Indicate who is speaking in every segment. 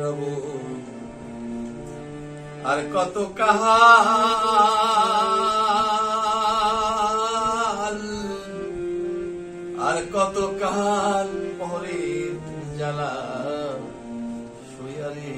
Speaker 1: রব। আর কত কাহাল, আর কত কাহাল পরে জ্বালা শুয়ারি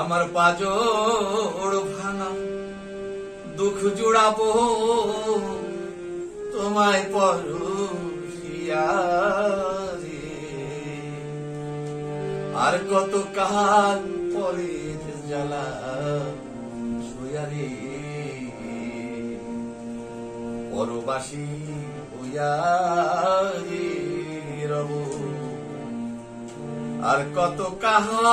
Speaker 1: আমার পাজর ভাঙা, দুঃখ জুড়াবো তোমায় পরশিয়া রে। আর কত কাল পরে জ্বালা শুয়ারে পরবাসী হইয়ারে রব, আর কত কাহাল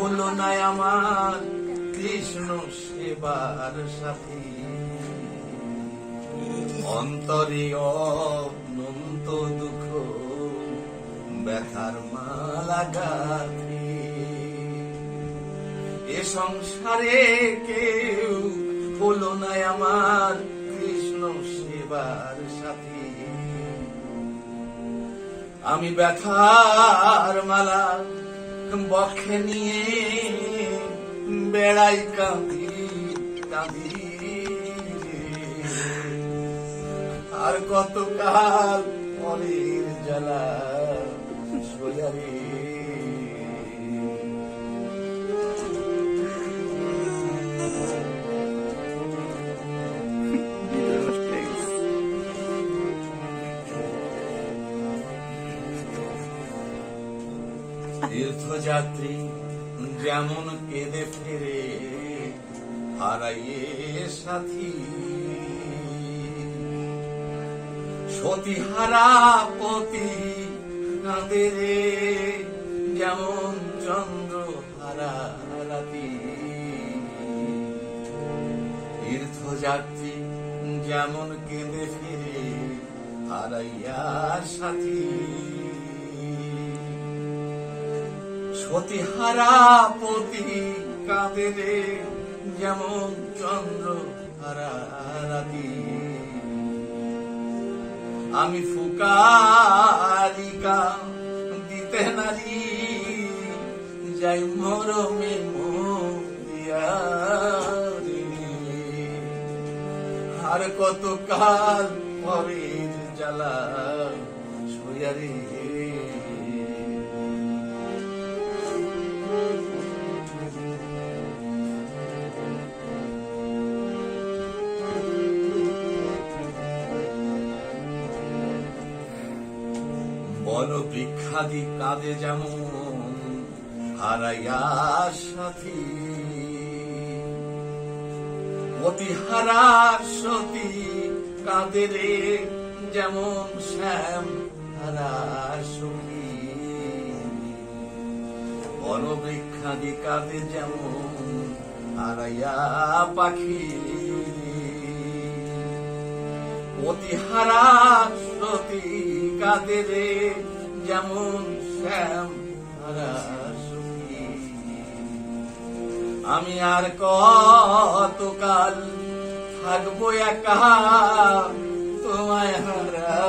Speaker 1: হলো না আমার, কৃষ্ণ সেবার সাথী। অন্তরে নন্ত দুঃখ, ব্যথার মালা গাথি। এ সংসারে কেউ হলো না আমার, কৃষ্ণ সেবার সাথী। আমি ব্যথার মালা বক্ষে নিয়ে বেড়াই কাঁদি কাঁদি আর কতকাল পরের জ্বালা সোয়ারে তীর্থযাত্রী যেমন কেঁদে ফেরে, হারাইয়ে সাথী। সতী হারা পতি রে, যেমন চন্দ্র হারা রাতি। তীর্থযাত্রী যেমন কেঁদে ফিরে, হারাইয়া সাথী। সতীহারা পতি কাঁদে রে যেমন চন্দ্র হারা রাতি আমি ফুকারিকা দিতে নারী যাই মরমে মরিয়া রে। আর কত কাল পরের জ্বালা শুয়ারে বল বৃক্ষাদি কাঁদে যেমন। হারাইয়া সাথী। অতি হারা সতী কাঁদে রে যেমন শ্যাম হারা সখী বল বৃক্ষাদি কাঁদে যেমন, হারাইয়া পাখি। অতি হারা সতী কাঁদে রে যেমন শ্যাম আমি আর কতকাল থাকব একা, তোমায় হারা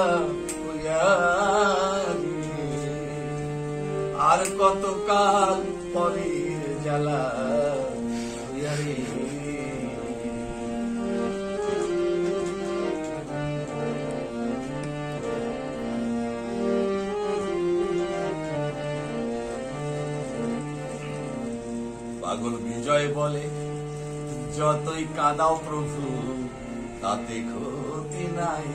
Speaker 1: আর কতকাল পরের জ্বালা পাগল বিজয় বলে, যতই কাঁদাও প্রভু, তাতে ক্ষতি নাই।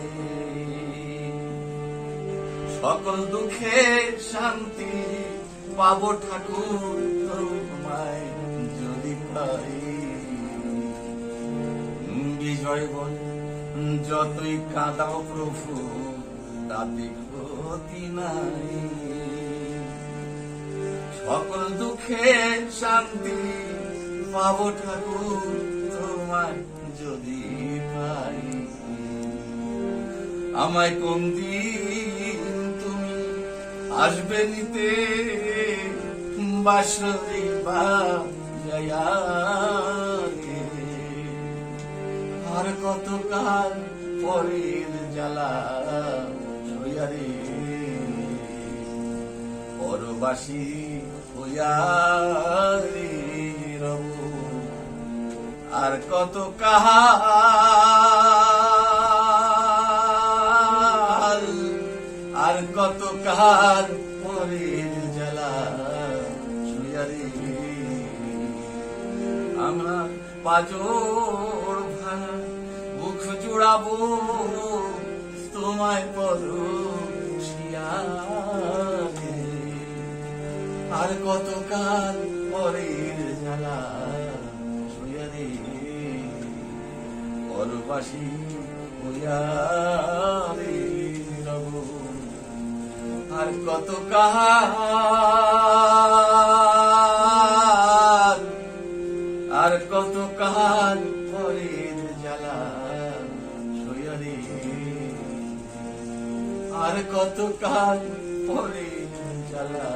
Speaker 1: সকল দুঃখে শান্তি পাবো ঠাকুর যদি পাই। বিজয় বল, যতই কাঁদাও প্রভু, তাতে ক্ষতি নাই। সকল দুঃখে শান্তি পাবো ঠাকুর তোমায় যদি পাই আমায় কোন দিন তুমি আসবে নিতে। আর কতকাল পরের জ্বালা সইয়া রে পরবাসী হইয়া রে রব আর কত কাল আর কত কাল পরের জ্বালা শুয়া রে আমরা পাজর ভাঙা, মুখ জোড়াবো তোমায় পর আর কতকাল পরের জ্বালা শুয়ে রে পরবাসী রব। আর কত কাল আর কত কাল পরের জ্বালা শুয়ে রে আর কত কাল পরের জ্বালা